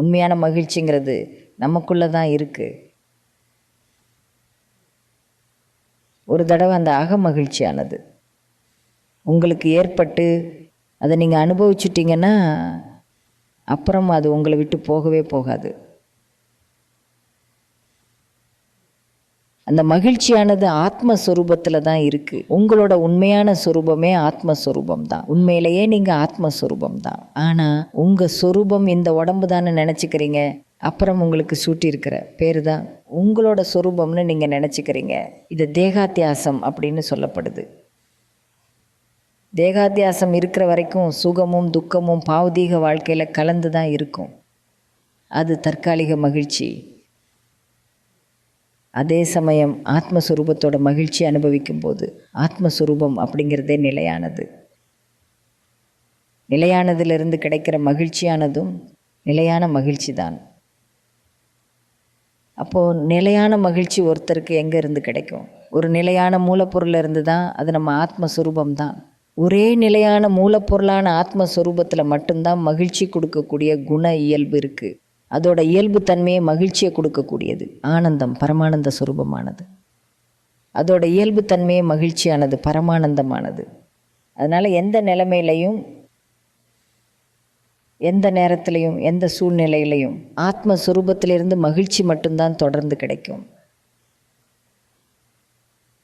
உண்மையான மகிழ்ச்சிங்கிறது நமக்குள்ளே தான் இருக்குது ஒரு தடவை அந்த அக மகிழ்ச்சியானது. உங்களுக்கு ஏற்பட்டு அதை நீங்கள் அனுபவிச்சிட்டிங்கன்னா அப்புறம் அது உங்களை விட்டு போகவே போகாது. அந்த மகிழ்ச்சியானது ஆத்மஸ்வரூபத்தில் தான் இருக்குது உங்களோட உண்மையான சொரூபமே ஆத்மஸ்வரூபம் தான். உண்மையிலேயே நீங்கள் ஆத்மஸ்வரூபம் தான். ஆனால் உங்கள் சொரூபம் இந்த உடம்பு தானே நினச்சிக்கிறீங்க. அப்புறம் உங்களுக்கு சூட்டியிருக்கிற பேர் தான் உங்களோட சொரூபம்னு நீங்கள் நினச்சிக்கிறீங்க. இது தேகாத்தியாசம் அப்படின்னு சொல்லப்படுது. தேகாத்தியாசம் இருக்கிற வரைக்கும் சுகமும் துக்கமும் பாவதீக வாழ்க்கையில் கலந்து தான் இருக்கும். அது தற்காலிக மகிழ்ச்சி. அதே சமயம் ஆத்மஸ்வரூபத்தோட மகிழ்ச்சி அனுபவிக்கும் போது ஆத்மஸ்வரூபம் அப்படிங்கிறதே நிலையானது. நிலையானதிலிருந்து கிடைக்கிற மகிழ்ச்சியானதும் நிலையான மகிழ்ச்சி தான் அப்போது நிலையான மகிழ்ச்சி ஒருத்தருக்கு எங்கே இருந்து கிடைக்கும்? ஒரு நிலையான மூலப்பொருள் இருந்து தான் அது நம்ம ஆத்மஸ்வரூபம் தான் ஒரே நிலையான மூலப்பொருளான ஆத்மஸ்வரூபத்தில் மட்டும்தான் மகிழ்ச்சி கொடுக்கக்கூடிய குண இயல்பு இருக்குது அதோட இயல்பு தன்மையை மகிழ்ச்சியை கொடுக்கக்கூடியது. ஆனந்தம் பரமானந்த சுரூபமானது. அதோட இயல்பு தன்மையே மகிழ்ச்சியானது பரமானந்தமானது. அதனால் எந்த நிலைமையிலையும் எந்த நேரத்திலையும் எந்த சூழ்நிலையிலையும் ஆத்மஸ்வரூபத்திலிருந்து மகிழ்ச்சி மட்டும்தான் தொடர்ந்து கிடைக்கும்.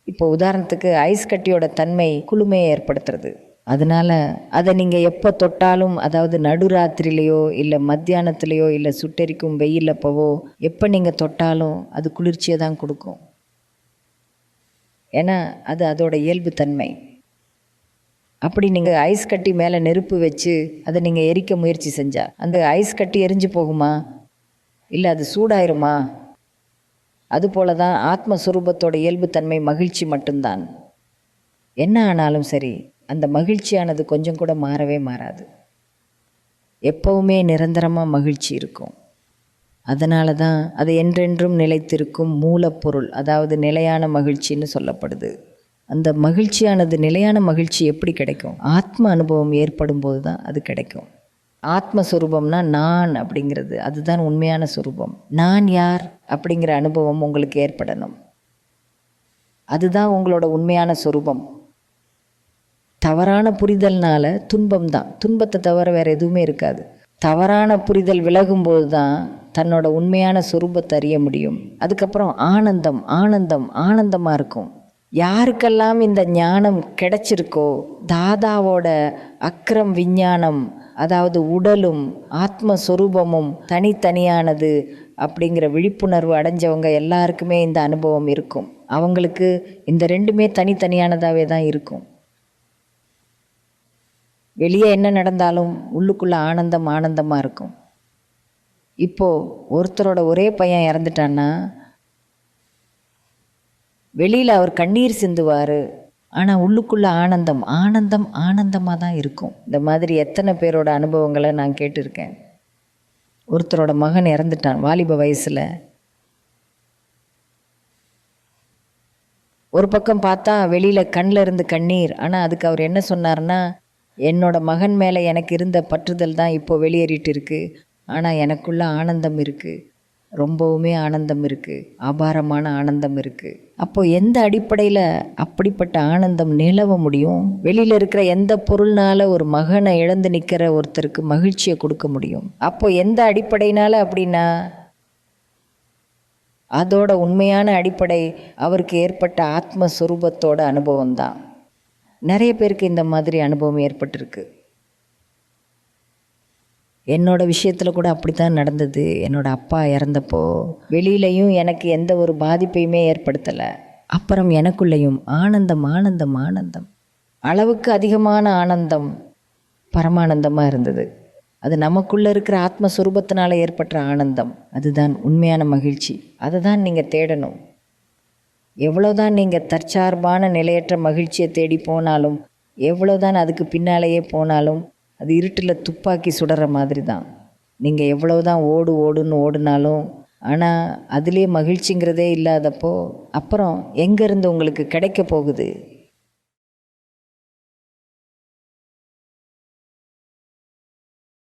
இப்போ உதாரணத்துக்கு ஐஸ் கட்டியோட தன்மை குளுமையை ஏற்படுத்துறது. அதனால் அதை நீங்கள் எப்போ தொட்டாலும் அதாவது நடுராத்திரிலேயோ இல்லை மத்தியானத்துலேயோ இல்லை சுட்டெரிக்கும் வெயில் அப்போவோ எப்போ நீங்கள் தொட்டாலும் அது குளிர்ச்சியை தான் கொடுக்கும். ஏன்னா அது அதோட இயல்பு தன்மை. அப்படி நீங்கள் ஐஸ் கட்டி மேலே நெருப்பு வச்சு அதை நீங்கள் எரிக்க முயற்சி செஞ்சால் அந்த ஐஸ் கட்டி எரிஞ்சு போகுமா? இல்லை அது சூடாயிருமா? அதுபோல தான் ஆத்மஸ்வரூபத்தோட இயல்புத்தன்மை மகிழ்ச்சி மட்டும்தான். என்ன ஆனாலும் சரி அந்த மகிழ்ச்சியானது கொஞ்சம் கூட மாறவே மாறாது. எப்பவுமே நிரந்தரமாக மகிழ்ச்சி இருக்கும். அதனால தான் அது என்றென்றும் நிலைத்திருக்கும் மூலப்பொருள் அதாவது நிலையான மகிழ்ச்சின்னு சொல்லப்படுது. அந்த மகிழ்ச்சியானது நிலையான மகிழ்ச்சி எப்படி கிடைக்கும்? ஆத்ம அனுபவம் ஏற்படும் போது தான் அது கிடைக்கும். ஆத்மஸ்வரூபம்னா நான் அப்படிங்கிறது அதுதான் உண்மையான சுரூபம். நான் யார் அப்படிங்கிற அனுபவம் உங்களுக்கு ஏற்படணும். அதுதான் உங்களோட உண்மையான சுரூபம். தவறான புரிதல்னால துன்பம் தான் துன்பத்தை தவிர வேறு எதுவுமே இருக்காது. தவறான புரிதல் விலகும்போது தான் தன்னோட உண்மையான சொரூபத்தை அறிய முடியும். அதுக்கப்புறம் ஆனந்தம் ஆனந்தம் ஆனந்தமாக இருக்கும். யாருக்கெல்லாம் இந்த ஞானம் கிடைச்சிருக்கோ தாதாவோட அக்ரம் விஞ்ஞானம் அதாவது உடலும் ஆத்மஸ்வரூபமும் தனித்தனியானது அப்படிங்கிற விழிப்புணர்வு அடைஞ்சவங்க எல்லாருக்குமே இந்த அனுபவம் இருக்கும். அவங்களுக்கு இந்த ரெண்டுமே தனித்தனியானதாகவே தான் இருக்கும். வெளியே என்ன நடந்தாலும் உள்ளுக்குள்ளே ஆனந்தம் ஆனந்தமாக இருக்கும். இப்போது ஒருத்தரோட ஒரே பையன் இறந்துட்டான்னா வெளியில் அவர் கண்ணீர் சிந்துவார் ஆனால் உள்ளுக்குள்ளே ஆனந்தம் ஆனந்தம் ஆனந்தமாக தான் இருக்கும். இந்த மாதிரி எத்தனை பேரோட அனுபவங்களை நான் கேட்டிருக்கேன். ஒருத்தரோட மகன் இறந்துட்டான் வாலிப வயசில். ஒரு பக்கம் பார்த்தா வெளியில் கண்ணில் இருந்து கண்ணீர் ஆனால் அதுக்கு அவர் என்ன சொன்னார்னா என்னோட மகன் மேலே எனக்கு இருந்த பற்றுதல் தான் இப்போ வெளியேறிட்டு இருக்குது ஆனால் எனக்குள்ள ஆனந்தம் இருக்குது ரொம்பவுமே ஆனந்தம் இருக்குது அபாரமான ஆனந்தம் இருக்குது அப்போது எந்த அடிப்படையில் அப்படிப்பட்ட ஆனந்தம் நிலவ முடியும்? வெளியில் இருக்கிற எந்த பொருள்னால ஒரு மகனை இழந்து நிற்கிற ஒருத்தருக்கு மகிழ்ச்சியை கொடுக்க முடியும்? அப்போது எந்த அடிப்படையினால் அப்படின்னா அதோட உண்மையான அடிப்படை அவருக்கு ஏற்பட்ட ஆத்மஸ்வரூபத்தோட அனுபவம் தான் நிறைய பேருக்கு இந்த மாதிரி அனுபவம் ஏற்பட்டிருக்கு. என்னோடய விஷயத்தில் கூட அப்படி தான் நடந்தது. என்னோட அப்பா இறந்தப்போ வெளியிலையும் எனக்கு எந்த ஒரு பாதிப்பையுமே ஏற்படுத்தலை. அப்புறம் எனக்குள்ளேயும் ஆனந்தம் ஆனந்தம் ஆனந்தம். அளவுக்கு அதிகமான ஆனந்தம் பரமானந்தமாக இருந்தது. அது நமக்குள்ளே இருக்கிற ஆத்மஸ்வரூபத்தினால் ஏற்பட்ட ஆனந்தம். அதுதான் உண்மையான மகிழ்ச்சி. அதை தான் நீங்கள் தேடணும். எவ்வளோதான் நீங்கள் தற்சார்பான நிலையற்ற மகிழ்ச்சியை தேடி போனாலும் எவ்வளோதான் அதுக்கு பின்னாலேயே போனாலும் அது இருட்டில் துப்பாக்கி சுடுற மாதிரி தான் நீங்கள் எவ்வளோ தான் ஓடு ஓடுன்னு ஓடினாலும் ஆனால் அதுலேயே மகிழ்ச்சிங்கிறதே இல்லாதப்போ அப்புறம் எங்கேருந்து உங்களுக்கு கிடைக்க போகுது?